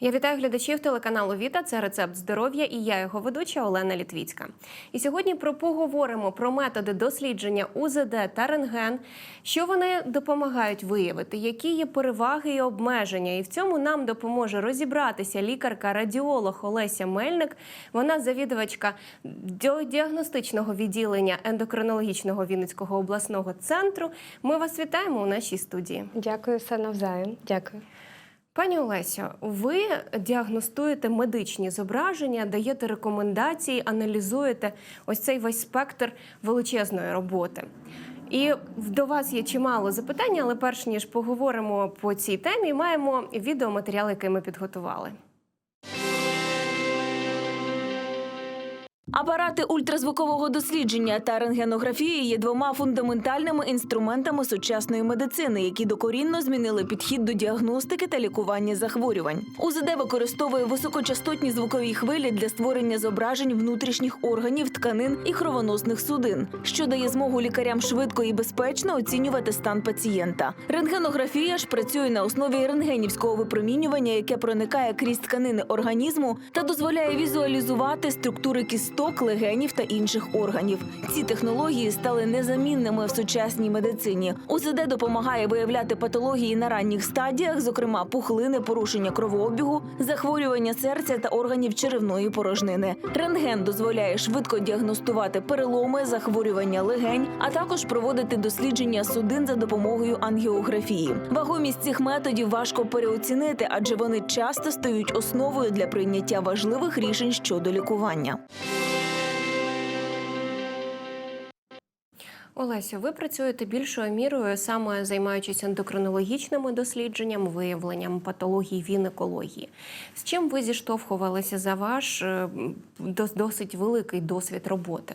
Я вітаю глядачів телеканалу Віта. Це рецепт здоров'я і я його ведуча Олена Літвіцька. І сьогодні про поговоримо про методи дослідження УЗД та рентген, що вони допомагають виявити, які є переваги і обмеження. І в цьому нам допоможе розібратися лікарка-радіолог Олеся Мельник. Вона завідувачка діагностичного відділення ендокринологічного Вінницького обласного центру. Ми вас вітаємо у нашій студії. Дякую, все навзаєм. Дякую. Пані Олеся, ви діагностуєте медичні зображення, даєте рекомендації, аналізуєте ось цей весь спектр величезної роботи. І до вас є чимало запитань, але перш ніж поговоримо по цій темі, маємо відеоматеріал, який ми підготували. Апарати ультразвукового дослідження та рентгенографії є двома фундаментальними інструментами сучасної медицини, які докорінно змінили підхід до діагностики та лікування захворювань. УЗД використовує високочастотні звукові хвилі для створення зображень внутрішніх органів, тканин і кровоносних судин, що дає змогу лікарям швидко і безпечно оцінювати стан пацієнта. Рентгенографія ж працює на основі рентгенівського випромінювання, яке проникає крізь тканини організму та дозволяє візуалізувати структури кісток, легенів та інших органів. Ці технології стали незамінними в сучасній медицині. УЗД допомагає виявляти патології на ранніх стадіях, зокрема пухлини, порушення кровообігу, захворювання серця та органів черевної порожнини. Рентген дозволяє швидко діагностувати переломи, захворювання легень, а також проводити дослідження судин за допомогою ангіографії. Вагомість цих методів важко переоцінити, адже вони часто стають основою для прийняття важливих рішень щодо лікування. Олесю, ви працюєте більшою мірою, саме займаючись ендокринологічними дослідженням, виявленням патологій вінекології. З чим ви зіштовхувалися за ваш е, досить великий досвід роботи?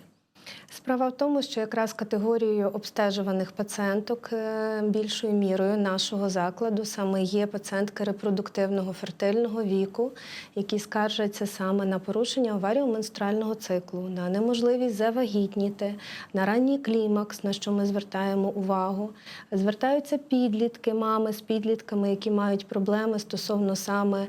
Справа в тому, що якраз категорією обстежуваних пацієнток е, більшою мірою нашого закладу саме є пацієнтки репродуктивного фертильного віку, які скаржаться саме на порушення оваріоменструального циклу, на неможливість завагітніти, на ранній клімакс, на що ми звертаємо увагу. Звертаються підлітки, мами з підлітками, які мають проблеми стосовно саме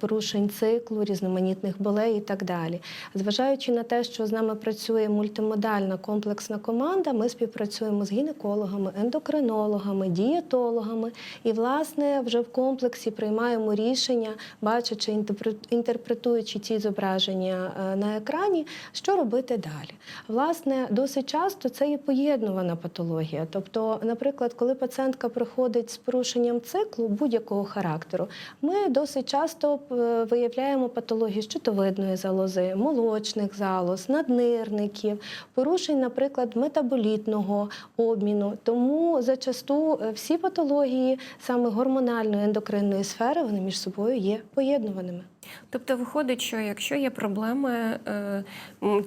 порушень циклу, різноманітних болей і так далі. Зважаючи на те, що з нами працює мультимодальна комплексна команда, ми співпрацюємо з гінекологами, ендокринологами, дієтологами і, власне, вже в комплексі приймаємо рішення, бачачи, інтерпре- інтерпретуючи ці зображення е, на екрані, що робити далі. Власне, досить часто це є поєднувана патологія. Тобто, наприклад, коли пацієнтка приходить з порушенням циклу будь-якого характеру, ми досить часто е, виявляємо патологію щитовидної залози, молочних залоз, наднирників, порушень, наприклад, метаболітного обміну. Тому зачасту е, всі патології саме гормональної ендокринної сфери вони між собою є поєднуваними. Тобто виходить, що якщо є проблеми, е,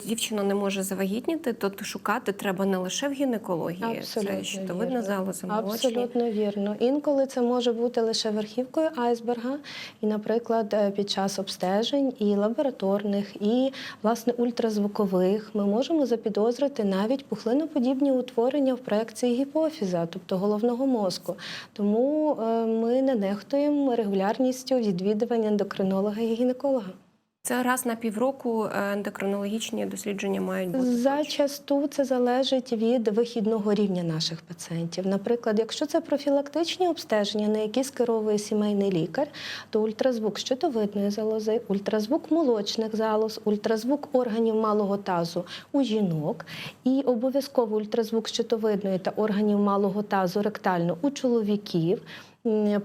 дівчина не може завагітніти, то шукати треба не лише в гінекології, це щитовидна залоза, молочні. Абсолютно вірно. Інколи це може бути лише верхівкою айсберга, і, наприклад, е, під час обстежень і лабораторних, і власне ультразвукових ми можемо запідозрити навіть пухлиноподібні утворення в проекції гіпофіза, тобто головного мозку. Тому е, ми не нехтуємо регулярністю відвідування ендокринолога і гінеколога. Це раз на півроку е, ендокринологічні дослідження мають бути. Зачасту це залежить від вихідного рівня наших пацієнтів. Наприклад, якщо це профілактичні обстеження, на які скеровує сімейний лікар, то ультразвук щитовидної залози, ультразвук молочних залоз, ультразвук органів малого тазу у жінок і обов'язково ультразвук щитовидної та органів малого тазу ректально у чоловіків.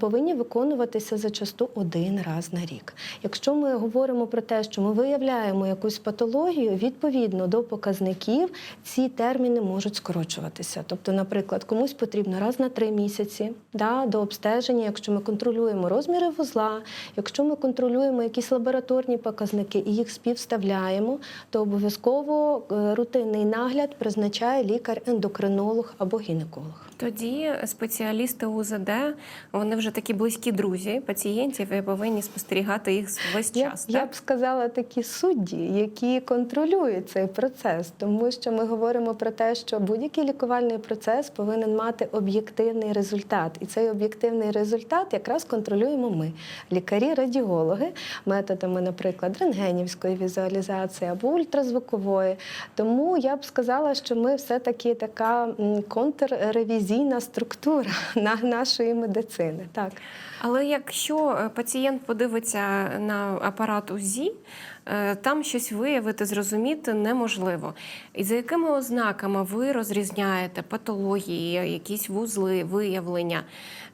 Повинні виконуватися зачасту один раз на рік. Якщо ми говоримо про те, що ми виявляємо якусь патологію, відповідно до показників ці терміни можуть скорочуватися. Тобто, наприклад, комусь потрібно раз на три місяці да, до обстеження, якщо ми контролюємо розміри вузла, якщо ми контролюємо якісь лабораторні показники і їх співставляємо, то обов'язково е, рутинний нагляд призначає лікар-ендокринолог або гінеколог. Тоді спеціалісти УЗД Вони вже такі близькі друзі пацієнтів і повинні спостерігати їх весь час. я так? б сказала такі судді, які контролюють цей процес, тому що ми говоримо про те, що будь-який лікувальний процес повинен мати об'єктивний результат, і цей об'єктивний результат якраз контролюємо ми, лікарі-радіологи, методами, наприклад, рентгенівської візуалізації або ультразвукової. Тому я б сказала, що ми все-таки така контрревізійна структура на нашої медицини. Так. Але якщо е, пацієнт подивиться на апарат УЗІ, там щось виявити, зрозуміти неможливо. І за якими ознаками ви розрізняєте патології, якісь вузли, виявлення?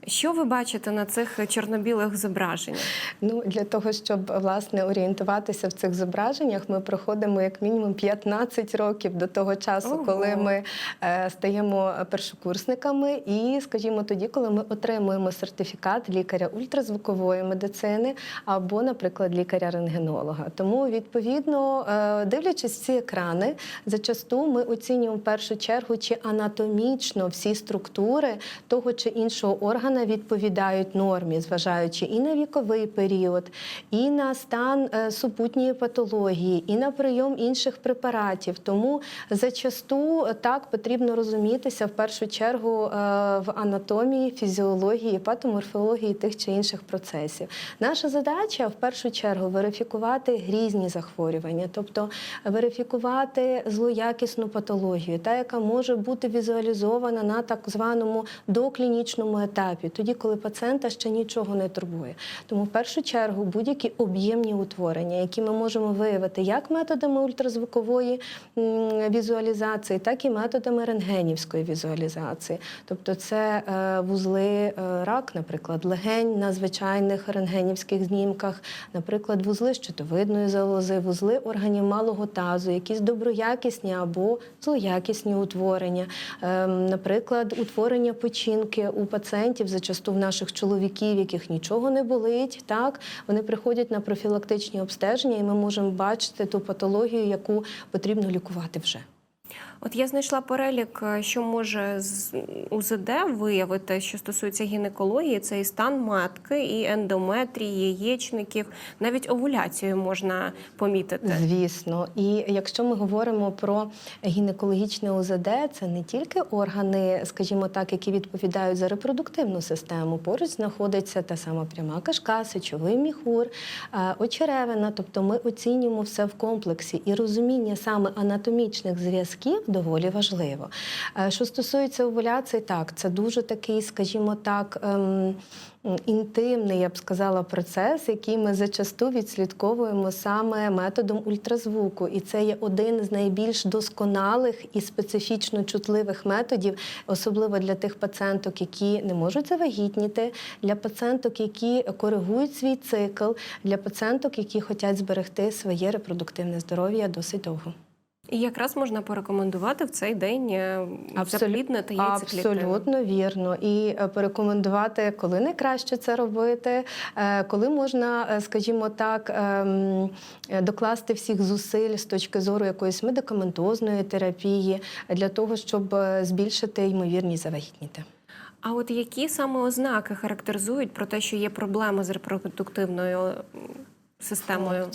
Що ви бачите на цих чорно-білих зображеннях? Ну для того, щоб власне орієнтуватися в цих зображеннях, ми проходимо як мінімум 15 років до того часу, Ого. коли ми е, стаємо першокурсниками, і скажімо, тоді, коли ми отримуємо сертифікат лікаря ультразвукової медицини або, наприклад, лікаря-рентгенолога. Тому, відповідно, е, дивлячись ці екрани, зачасту ми оцінюємо в першу чергу, чи анатомічно всі структури того чи іншого органа відповідають нормі, зважаючи і на віковий період, і на стан е, супутньої патології, і на прийом інших препаратів. Тому зачасту е, так потрібно розумітися в першу чергу в анатомії, фізіології, патоморфології тих чи інших процесів. Наша задача в першу чергу верифікувати грізні захворювання, тобто верифікувати злоякісну патологію, та яка може бути візуалізована на так званому доклінічному етапі, тоді, коли пацієнта ще нічого не турбує. Тому в першу чергу будь-які об'ємні утворення, які ми можемо виявити як методами ультразвукової візуалізації, так і методами рентгенівської візуалізації. Тобто це е, вузли е, рак, наприклад, легень на звичайних рентгенівських знімках, наприклад, вузли щитовидної залози, вузли органів малого тазу, якісь доброякісні або злоякісні утворення, Ем, наприклад, утворення печінки у пацієнтів, зачасту в наших чоловіків, яких нічого не болить, так вони приходять на профілактичні обстеження, і ми можемо бачити ту патологію, яку потрібно лікувати вже. От я знайшла перелік, е, що може з УЗД виявити, що стосується гінекології, це і стан матки, і ендометрії, яєчників, навіть овуляцію можна помітити. Звісно, і якщо ми говоримо про гінекологічне УЗД, це не тільки органи, скажімо так, які відповідають за репродуктивну систему. Поруч знаходиться та сама пряма кишка, сечовий міхур, е, очеревина. Тобто ми оцінюємо все в комплексі, і розуміння саме анатомічних зв'язків доволі важливо. Е, Що стосується овуляції, так це дуже такий, скажімо так. ем, Інтимний, я б сказала, процес, який ми зачасту відслідковуємо саме методом ультразвуку, і це є один з найбільш досконалих і специфічно чутливих методів, особливо для тих пацієнток, які не можуть завагітніти, для пацієнток, які коригують свій цикл, для пацієнток, які хочуть зберегти своє репродуктивне здоров'я досить довго. І якраз можна порекомендувати в цей день е, Абсолют- запліднити яйцеклітину. Абсолютно вірно. І е, порекомендувати, коли найкраще це робити, е, коли можна, скажімо так, ем, докласти всіх зусиль з точки зору якоїсь медикаментозної терапії для того, щоб збільшити ймовірність завагітніти. А от які саме ознаки характеризують про те, що є проблеми з репродуктивною системою?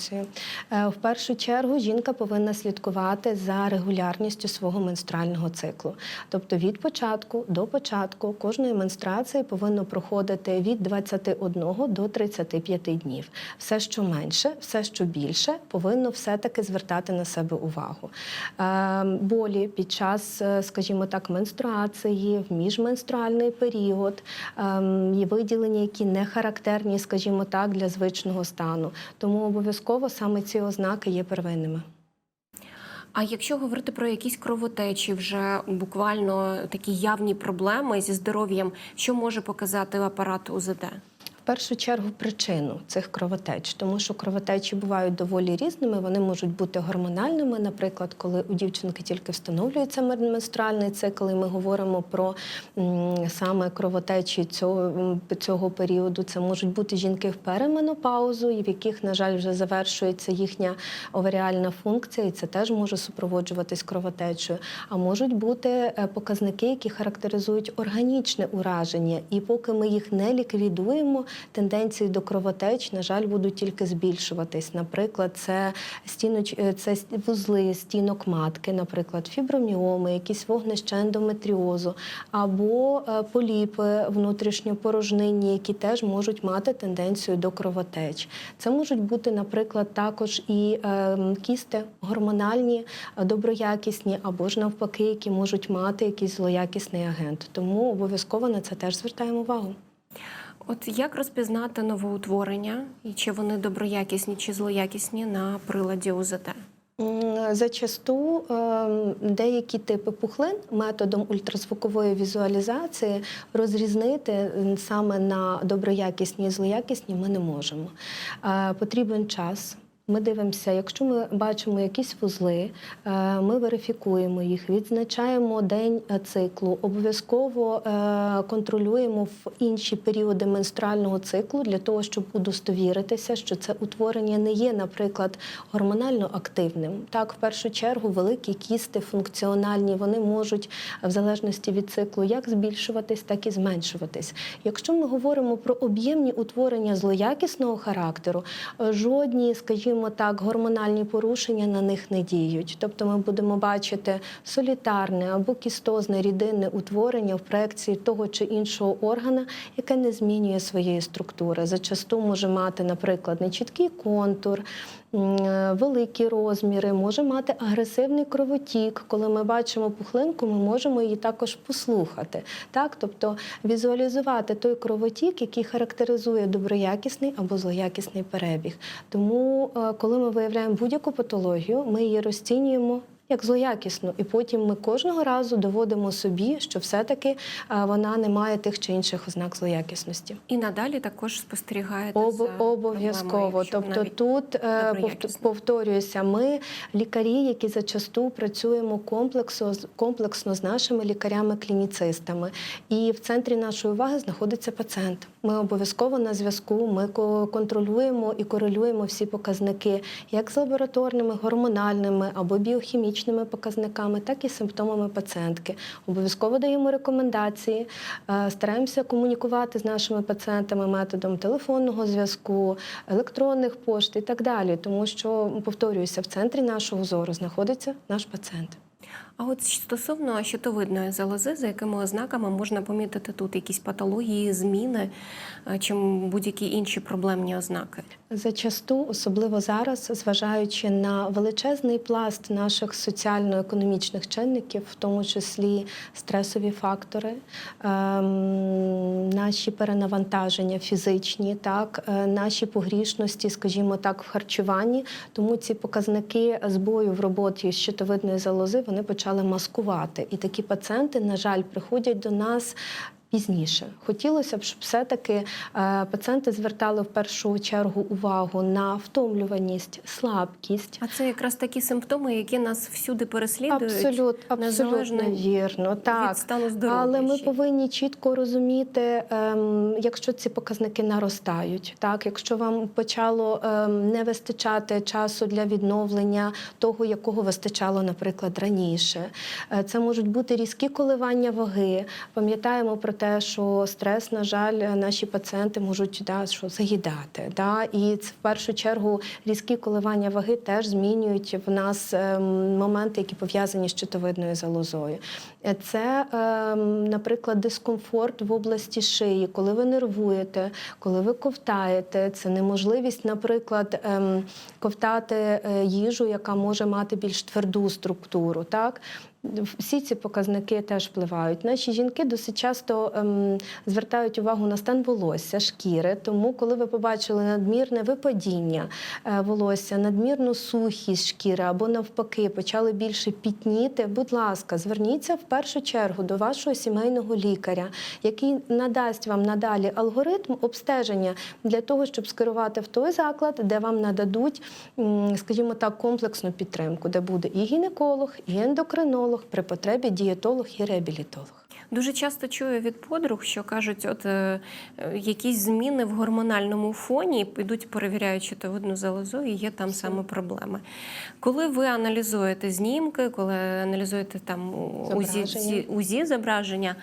Е, В першу чергу жінка повинна слідкувати за регулярністю свого менструального циклу. Тобто від початку до початку кожної менструації повинно проходити від 21 до 35 днів. Все, що менше, все, що більше, повинно все-таки звертати на себе увагу. Е, Болі під час, е, скажімо так, менструації, в міжменструальний період, ем, є виділення, які не характерні, скажімо так, для звичного стану. Тому обов'язково саме ці ознаки є первинними. А якщо говорити про якісь кровотечі, вже буквально такі явні проблеми зі здоров'ям, що може показати апарат УЗД? Першу чергу причину цих кровотеч, тому що кровотечі бувають доволі різними. Вони можуть бути гормональними, наприклад, коли у дівчинки тільки встановлюється менструальний цикл, і ми говоримо про саме кровотечі цього, цього періоду. Це можуть бути жінки в переменопаузу, і в яких, на жаль, вже завершується їхня оваріальна функція, і це теж може супроводжуватись кровотечею. А можуть бути е, показники, які характеризують органічне ураження. І поки ми їх не ліквідуємо, тенденції до кровотеч, на жаль, будуть тільки збільшуватись. Наприклад, це стіноч, е, це вузли стінок матки, наприклад, фіброміоми, якісь вогнища ендометріозу, або е, поліпи внутрішньопорожнинні, які теж можуть мати тенденцію до кровотеч. Це можуть бути, наприклад, також і е, кісти гормональні, доброякісні, або ж навпаки, які можуть мати якийсь злоякісний агент. Тому обов'язково на це теж звертаємо увагу. От як розпізнати новоутворення і чи вони доброякісні чи злоякісні на приладі УЗТ? Зачасту ем, деякі типи пухлин методом ультразвукової візуалізації розрізнити саме на доброякісні і злоякісні ми не можемо. Е, Потрібен час. Ми дивимося, якщо ми бачимо якісь вузли, е, ми верифікуємо їх, відзначаємо день циклу, обов'язково е, контролюємо в інші періоди менструального циклу для того, щоб удостовіритися, що це утворення не є, наприклад, гормонально активним. Так, в першу чергу, великі кісти функціональні, вони можуть в залежності від циклу як збільшуватись, так і зменшуватись. Якщо ми говоримо про об'ємні утворення злоякісного характеру, е, жодні, скажімо так, гормональні порушення на них не діють. Тобто ми будемо бачити солітарне або кістозне рідинне утворення в проекції того чи іншого органа, яке не змінює своєї структури. Зачасту може мати, наприклад, нечіткий контур. Е, Великі розміри, може мати агресивний кровотік. Коли ми бачимо пухлинку, ми можемо її також послухати. Так? Тобто візуалізувати той кровотік, який характеризує доброякісний або злоякісний перебіг. Тому, е, коли ми виявляємо будь-яку патологію, ми її розцінюємо. Як злоякісну, і потім ми кожного разу доводимо собі, що все-таки е, вона не має тих чи інших ознак злоякісності. І надалі також спостерігаєте Об, за обов'язково. Тобто тут е, повторююся, ми лікарі, які зачасту працюємо комплексно, комплексно з нашими лікарями-клініцистами. І в центрі нашої уваги знаходиться пацієнт. Ми обов'язково на зв'язку. Ми ко- контролюємо і корелюємо всі показники, як з лабораторними, гормональними або біохімічними показниками, так і симптомами пацієнтки. Обов'язково даємо рекомендації, е, стараємося комунікувати з нашими пацієнтами методом телефонного зв'язку, електронних пошт і так далі. Тому що, повторююся, в центрі нашого зору знаходиться наш пацієнт. А от стосовно щитовидної залози, за якими ознаками можна помітити тут якісь патології, зміни е, чи будь-які інші проблемні ознаки? Зачасту, особливо зараз, зважаючи на величезний пласт наших соціально-економічних чинників, в тому числі стресові фактори, ем, наші перенавантаження фізичні, так, е, наші погрішності, скажімо так, в харчуванні, тому ці показники збою в роботі щитовидної залози вони почали маскувати. І такі пацієнти, на жаль, приходять до нас. Пізніше хотілося б, щоб все-таки е, пацієнти звертали в першу чергу увагу на втомлюваність, слабкість. А це якраз такі симптоми, які нас всюди переслідують. Абсолют, абсолютно вірно. Так. Але ми повинні чітко розуміти, ем, якщо ці показники наростають, так якщо вам почало ем, не вистачати часу для відновлення того, якого вистачало, наприклад, раніше. Е, Це можуть бути різкі коливання ваги. Пам'ятаємо про те, що стрес, на жаль, наші пацієнти можуть да, що заїдати. Да? І це в першу чергу різкі коливання ваги теж змінюють в нас ем, моменти, які пов'язані з щитовидною залозою. Е, Це, ем, наприклад, дискомфорт в області шиї, коли ви нервуєте, коли ви ковтаєте. Це неможливість, наприклад, ем, ковтати е, їжу, яка може мати більш тверду структуру. Так? Всі ці показники теж впливають. Наші жінки досить часто ем, звертають увагу на стан волосся, шкіри. Тому, коли ви побачили надмірне випадіння е, волосся, надмірну сухість шкіри або навпаки почали більше пітніти, будь ласка, зверніться в першу чергу до вашого сімейного лікаря, який надасть вам надалі алгоритм обстеження для того, щоб скерувати в той заклад, де вам нададуть, скажімо так, комплексну підтримку, де буде і гінеколог, і ендокринолог, при потребі дієтолог і реабілітолог. Дуже часто чую від подруг, що кажуть, от е, е, якісь зміни в гормональному фоні підуть, перевіряють щитовидну залозу, і є там саме проблеми. Коли ви аналізуєте знімки, коли аналізуєте там УЗІ, Зображення. УЗІ зображення,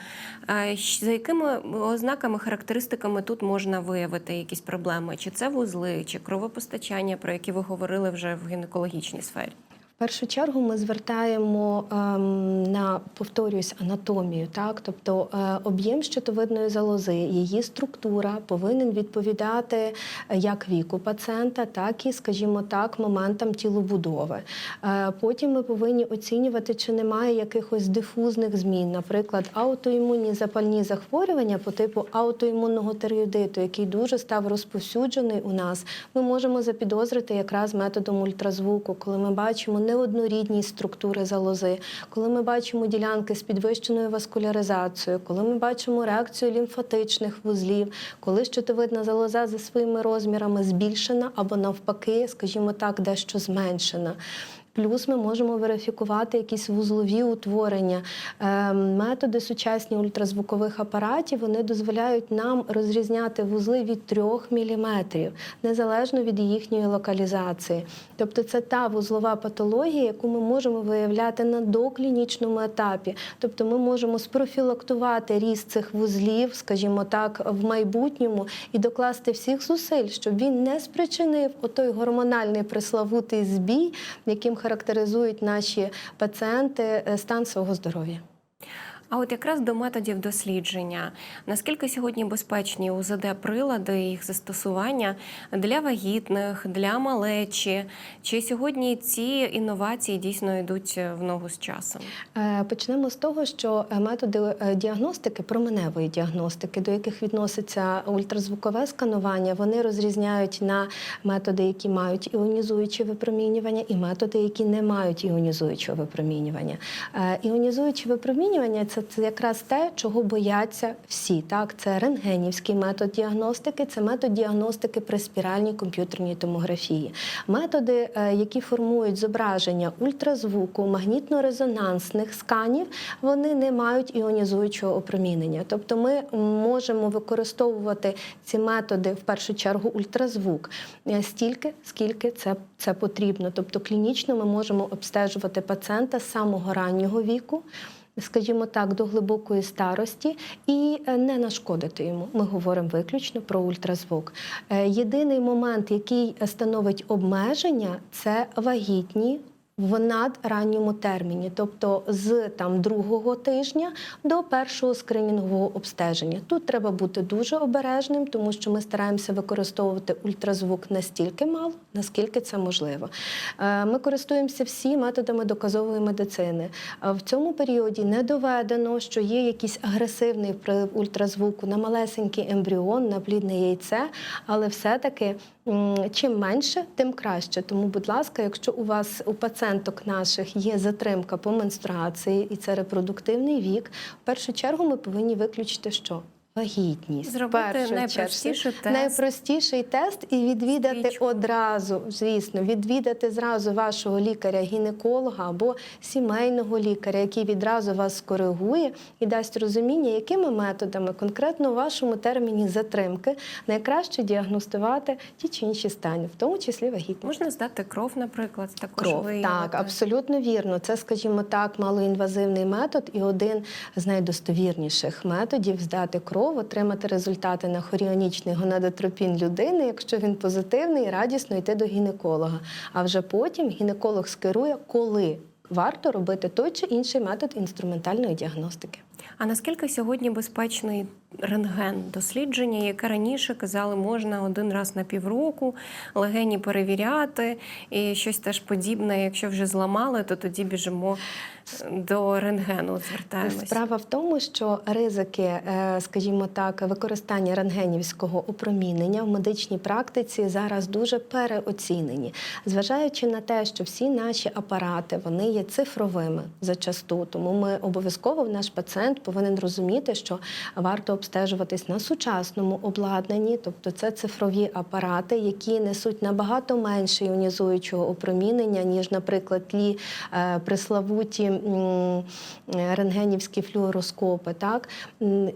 е, за якими ознаками, характеристиками тут можна виявити якісь проблеми? Чи це вузли, чи кровопостачання, про які ви говорили вже в гінекологічній сфері? Першу чергу ми звертаємо ем, на повторюсь анатомію, так тобто е, об'єм щитовидної залози, її структура повинен відповідати е, як віку пацієнта, так і, скажімо так, моментам тілобудови. Е, потім ми повинні оцінювати, чи немає якихось дифузних змін, наприклад, аутоімунні запальні захворювання по типу аутоімунного тиреоїдиту, який дуже став розповсюджений у нас. Ми можемо запідозрити якраз методом ультразвуку, коли ми бачимо неоднорідність структури залози, коли ми бачимо ділянки з підвищеною васкуляризацією, коли ми бачимо реакцію лімфатичних вузлів, коли щитовидна залоза за своїми розмірами збільшена або навпаки, скажімо так, дещо зменшена. Плюс ми можемо верифікувати якісь вузлові утворення. Е, Методи сучасні ультразвукових апаратів вони дозволяють нам розрізняти вузли від 3 мм, незалежно від їхньої локалізації. Тобто це та вузлова патологія, яку ми можемо виявляти на доклінічному етапі. Тобто ми можемо спрофілактувати ріст цих вузлів, скажімо так, в майбутньому і докласти всіх зусиль, щоб він не спричинив отой гормональний преславутий збій, яким характеризують наші пацієнти е, стан свого здоров'я. А от якраз до методів дослідження, наскільки сьогодні безпечні УЗД-прилади, їх застосування для вагітних, для малечі? Чи сьогодні ці інновації дійсно йдуть в ногу з часом? Е, Почнемо з того, що методи е, діагностики, променевої діагностики, до яких відноситься ультразвукове сканування, вони розрізняють на методи, які мають іонізуюче випромінювання, і методи, які не мають іонізуючого випромінювання. Е, Іонізуюче випромінювання це, це якраз те, чого бояться всі. Так, це рентгенівський метод діагностики, це метод діагностики при спіральній комп'ютерній томографії. Методи, е, які формують зображення ультразвуку, магнітно-резонансних сканів, вони не мають іонізуючого опромінення. Тобто ми можемо використовувати ці методи в першу чергу ультразвук е, стільки, скільки це, це потрібно. Тобто клінічно ми можемо обстежувати пацієнта з самого раннього віку. Скажімо так, до глибокої старості і е, не нашкодити йому. Ми говоримо виключно про ультразвук. Е, Єдиний момент, який становить обмеження, це вагітні в надранньому терміні, тобто з там другого тижня до першого скринінгового обстеження. Тут треба бути дуже обережним, тому що ми стараємося використовувати ультразвук настільки мало, наскільки це можливо. Е, Ми користуємося всі методами доказової медицини. Е, В цьому періоді не доведено, що є якийсь агресивний вплив ультразвуку на малесенький ембріон, на плідне яйце, але все-таки чим менше, тим краще. Тому, будь ласка, якщо у вас у пацієнток наших є затримка по менструації і це репродуктивний вік, в першу чергу ми повинні виключити що? Вагітність. Зробити найпростіший тест. Найпростіший тест і відвідати Стрічку. одразу, звісно, відвідати зразу вашого лікаря-гінеколога або сімейного лікаря, який відразу вас скоригує і дасть розуміння, якими методами конкретно у вашому терміні затримки найкраще діагностувати ті чи інші стані, в тому числі вагітність. Можна здати кров, наприклад, також Кров, виявити? так, абсолютно вірно. Це, скажімо так, малоінвазивний метод і один з найдостовірніших методів здати кров, отримати результати на хоріонічний гонадотропін людини, якщо він позитивний, і радісно йти до гінеколога. А вже потім гінеколог скерує, коли варто робити той чи інший метод інструментальної діагностики. А наскільки сьогодні безпечний рентген дослідження, яке раніше казали, можна один раз на півроку легені перевіряти, і щось теж подібне. Якщо вже зламали, то тоді біжимо до рентгену. Звертаємось. Справа в тому, що ризики, е, скажімо так, використання рентгенівського опромінення в медичній практиці зараз дуже переоцінені, зважаючи на те, що всі наші апарати вони є цифровими зачасту. Тому ми обов'язково в наш пацієнт повинен розуміти, що варто обстежуватись на сучасному обладнанні, тобто це цифрові апарати, які несуть набагато менше іонізуючого опромінення, ніж, наприклад, ті е, приславуті м, рентгенівські флюороскопи. Так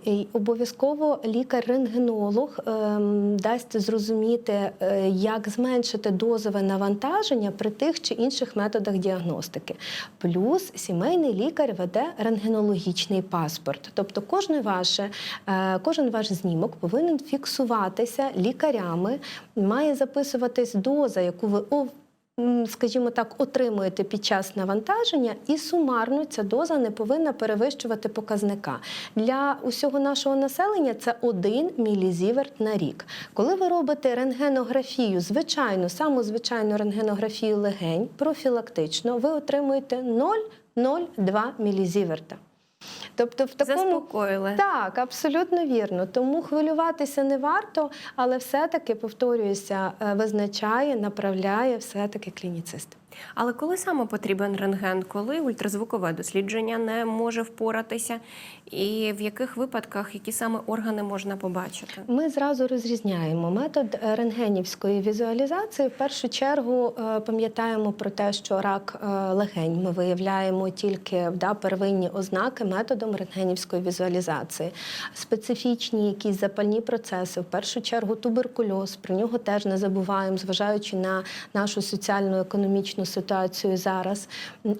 і обов'язково лікар-рентгенолог ем, дасть зрозуміти, е, як зменшити дозове навантаження при тих чи інших методах діагностики. Плюс сімейний лікар веде рентгенологічний паспорт. Тобто, кожне ваше, е, кожен ваш знімок повинен фіксуватися лікарями, має записуватись доза, яку ви скажімо так, отримуєте під час навантаження, і сумарно ця доза не повинна перевищувати показника. Для усього нашого населення це 1 мілізіверт на рік. Коли ви робите рентгенографію, звичайну, саму звичайну рентгенографію легень, профілактично, ви отримуєте 0,02 мілізіверта. Тобто в такому Заспокоїли. так, абсолютно вірно. Тому хвилюватися не варто, але все-таки повторююся, е, визначає, направляє все-таки клініцист. Але коли саме потрібен рентген, коли ультразвукове дослідження не може впоратися, і в яких випадках які саме органи можна побачити? Ми зразу розрізняємо метод рентгенівської візуалізації. В першу чергу е, пам'ятаємо про те, що рак е, легень ми виявляємо тільки да, первинні ознаки методом рентгенівської візуалізації. Специфічні якісь запальні процеси, в першу чергу туберкульоз. Про нього теж не забуваємо, зважаючи на нашу соціально-економічну ситуацію зараз.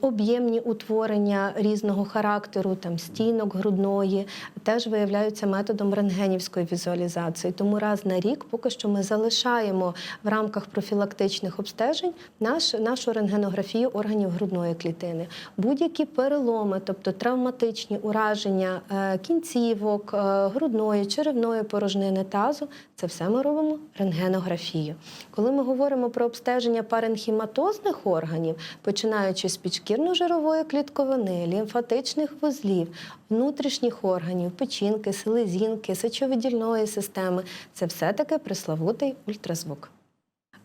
Об'ємні утворення різного характеру, там стінок грудної, теж виявляються методом рентгенівської візуалізації. Тому раз на рік поки що ми залишаємо в рамках профілактичних обстежень наш, нашу рентгенографію органів грудної клітини. Будь-які переломи, тобто травматичні ураження е, кінцівок, е, грудної, черевної порожнини тазу, це все ми робимо рентгенографію. Коли ми говоримо про обстеження паренхіматозних органів, починаючи з підшкірно-жирової клітковини, лімфатичних вузлів, внутрішніх органів, печінки, селезінки, сечовидільної системи, це все-таки преславутий ультразвук.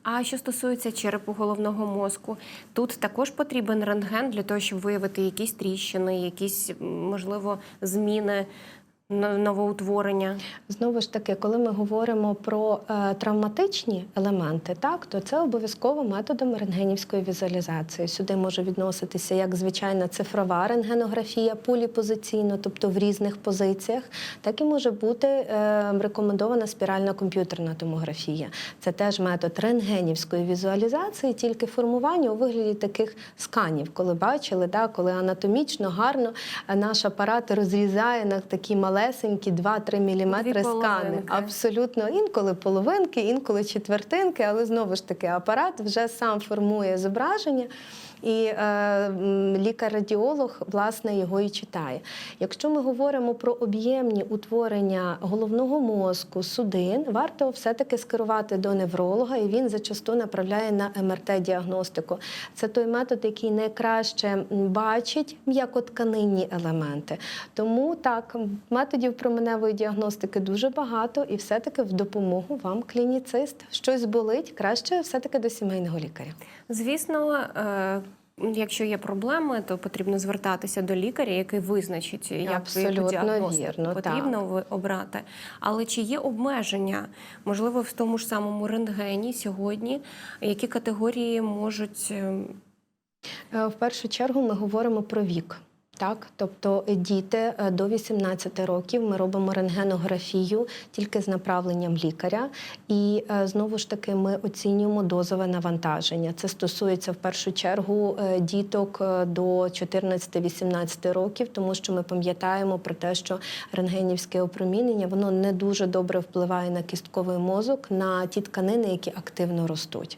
А що стосується черепу головного мозку, тут також потрібен рентген для того, щоб виявити якісь тріщини, якісь можливо зміни, новоутворення. Знову ж таки, коли ми говоримо про е, травматичні елементи, так то це обов'язково методом рентгенівської візуалізації. Сюди може відноситися як звичайна цифрова рентгенографія поліпозиційно, тобто в різних позиціях, так і може бути е, рекомендована спіральна комп'ютерна томографія. Це теж метод рентгенівської візуалізації, тільки формування у вигляді таких сканів, коли бачили, да, коли анатомічно гарно е, наш апарат розрізає на такі малесенькі 2-3 мм скани. Абсолютно інколи половинки, інколи четвертинки, але знову ж таки апарат вже сам формує зображення. І е, лікар-радіолог власне його і читає. Якщо ми говоримо про об'ємні утворення головного мозку, судин, варто все-таки скерувати до невролога, і він зачасту направляє на МРТ-діагностику. Це той метод, який найкраще бачить м'якотканинні елементи. Тому так, методів променевої діагностики дуже багато, і все-таки в допомогу вам клініцист. Щось болить, краще все-таки до сімейного лікаря. Звісно, е, якщо є проблеми, то потрібно звертатися до лікаря, який визначить, як Абсолютно вірно, потрібно так. обрати. Але чи є обмеження, можливо, в тому ж самому рентгені сьогодні, які категорії можуть е, Е, В першу чергу ми говоримо про вік. Так, тобто е, діти е, до 18 років ми робимо рентгенографію тільки з направленням лікаря, і е, знову ж таки ми оцінюємо дозове навантаження. Це стосується в першу чергу діток до 14-18 років, тому що ми пам'ятаємо про те, що рентгенівське опромінення воно не дуже добре впливає на кістковий мозок, на ті тканини, які активно ростуть.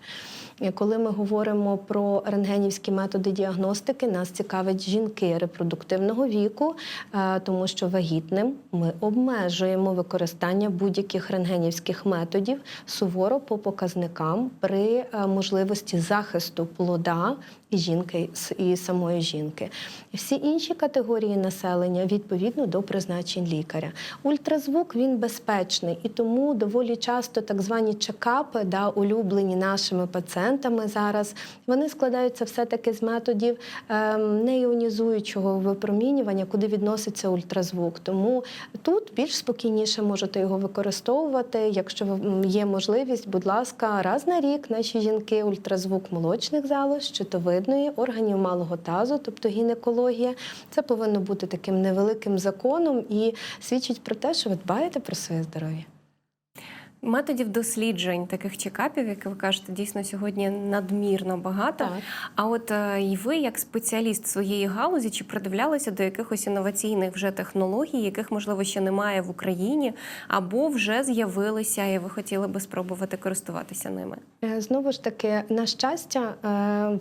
Коли ми говоримо про рентгенівські методи діагностики, нас цікавить жінки репродуктивного віку, е, тому що вагітним ми обмежуємо використання будь-яких рентгенівських методів суворо по показникам при е, можливості захисту плода і жінки і самої жінки. Всі інші категорії населення відповідно до призначень лікаря. Ультразвук він безпечний і тому доволі часто так звані чекапи, да, улюблені нашими пацієнтами зараз, вони складаються все-таки з методів ем, неіонізуючого випромінювання, куди відноситься ультразвук. Тому тут більш спокійніше можете його використовувати. Якщо є можливість, будь ласка, раз на рік наші жінки ультразвук молочних залоз, щитовидної, органів малого тазу, тобто гінекологія. Це повинно бути таким невеликим законом і свідчить про те, що ви дбаєте про своє здоров'я. Методів досліджень, таких чекапів, як ви кажете, дійсно сьогодні надмірно багато. Так. А от е, і ви, як спеціаліст своєї галузі, чи придивлялися до якихось інноваційних вже технологій, яких можливо ще немає в Україні, або вже з'явилися, і ви хотіли би спробувати користуватися ними? Е, Знову ж таки, на щастя, е,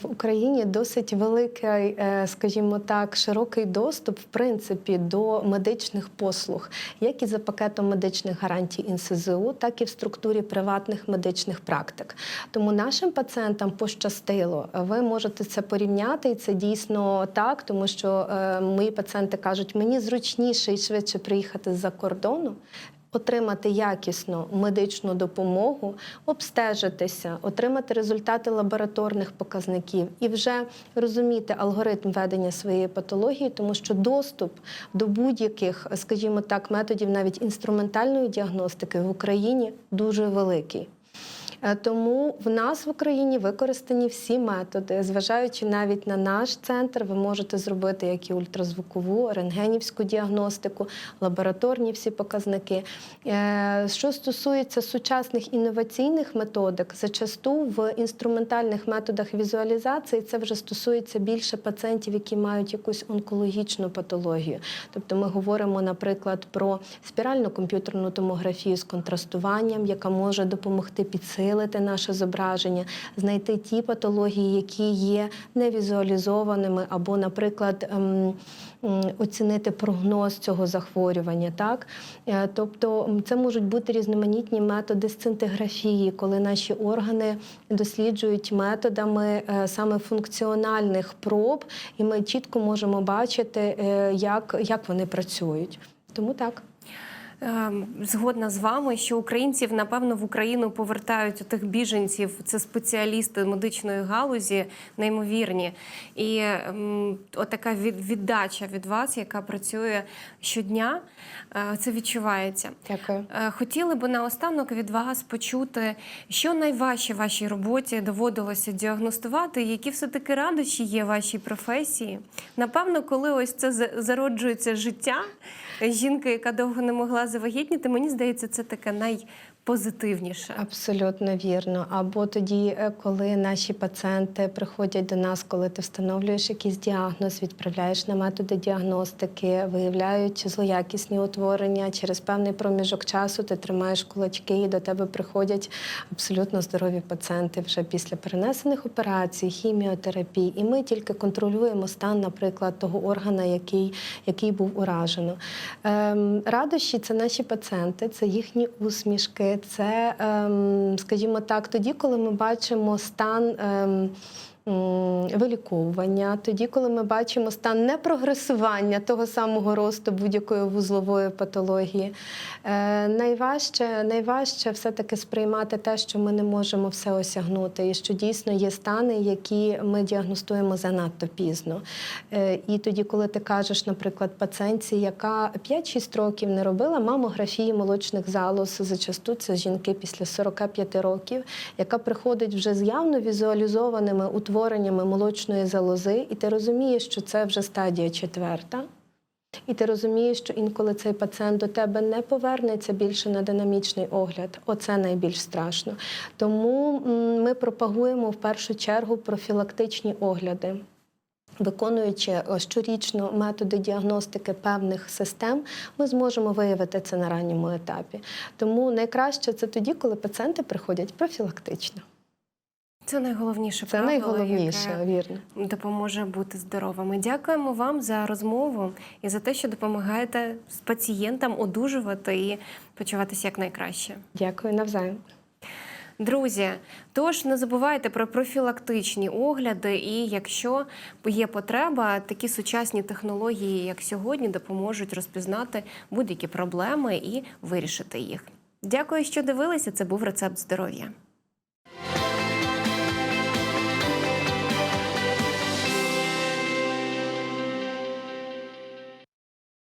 в Україні досить великий, скажімо так, широкий доступ, в принципі, до медичних послуг, як і за пакетом медичних гарантій ІНСЗУ, так і в структурі приватних медичних практик. Тому нашим пацієнтам пощастило. Ви можете це порівняти, і це дійсно так, тому що е, мої пацієнти кажуть, мені зручніше і швидше приїхати з-за кордону. Отримати якісну медичну допомогу, обстежитися, отримати результати лабораторних показників і вже розуміти алгоритм ведення своєї патології, тому що доступ до будь-яких, скажімо так, методів навіть інструментальної діагностики в Україні дуже великий. Е, Тому в нас в Україні використані всі методи, зважаючи навіть на наш центр, ви можете зробити як і ультразвукову, рентгенівську діагностику, лабораторні всі показники. Е, Що стосується сучасних інноваційних методик, зачасту в інструментальних методах візуалізації це вже стосується більше пацієнтів, які мають якусь онкологічну патологію. Тобто ми говоримо, наприклад, про спіральну комп'ютерну томографію з контрастуванням, яка може допомогти підсилити наше зображення, знайти ті патології, які є невізуалізованими, або, наприклад, ем, оцінити прогноз цього захворювання. Так? Е, Тобто це можуть бути різноманітні методи сцинтиграфії, коли наші органи досліджують методами е, саме функціональних проб, і ми чітко можемо бачити, е, як, як вони працюють. Тому так. Ем, Згодна з вами, що українців напевно в Україну повертають тих біженців. Це спеціалісти медичної галузі, неймовірні. І ем, отака віддача від вас, яка працює щодня, е, це відчувається. Дякую. Е, Хотіли би наостанок від вас почути, що найважче в вашій роботі доводилося діагностувати, які все-таки радощі є в вашій професії. Напевно, коли ось це зароджується життя жінки, яка довго не могла завагітніти, мені здається, це таке найпозитивніше. Абсолютно вірно. Або тоді, е, коли наші пацієнти приходять до нас, коли ти встановлюєш якийсь діагноз, відправляєш на методи діагностики, виявляють злоякісні утворення. Через певний проміжок часу ти тримаєш кулачки, і до тебе приходять абсолютно здорові пацієнти вже після перенесених операцій, хіміотерапії. І ми тільки контролюємо стан, наприклад, того органа, який, який був уражено. Ем, радощі це наші пацієнти, це їхні усмішки, це, ем, скажімо так, тоді, коли ми бачимо стан. Виліковування, тоді, коли ми бачимо стан непрогресування того самого росту будь-якої вузлової патології, е, найважче, найважче все-таки сприймати те, що ми не можемо все осягнути, і що дійсно є стани, які ми діагностуємо занадто пізно. Е, і тоді, коли ти кажеш, наприклад, пацієнтці, яка 5-6 років не робила мамографії молочних залоз, зачасту це жінки після 45 років, яка приходить вже з явно візуалізованими утвореннями молочної залози, і ти розумієш, що це вже стадія четверта. І ти розумієш, що інколи цей пацієнт до тебе не повернеться більше на динамічний огляд. Оце найбільш страшно. Тому ми пропагуємо в першу чергу профілактичні огляди. Виконуючи е, щорічно методи діагностики певних систем, ми зможемо виявити це на ранньому етапі. Тому найкраще це тоді, коли пацієнти приходять профілактично. Це найголовніше. Це правило, найголовніше, яке вірно. допоможе бути здоровими. Дякуємо вам за розмову і за те, що допомагаєте з пацієнтам одужувати і почуватися якнайкраще. Дякую навзаєм. Друзі, тож не забувайте про профілактичні огляди, і якщо є потреба, такі сучасні технології, як сьогодні, допоможуть розпізнати будь-які проблеми і вирішити їх. Дякую, що дивилися. Це був рецепт здоров'я.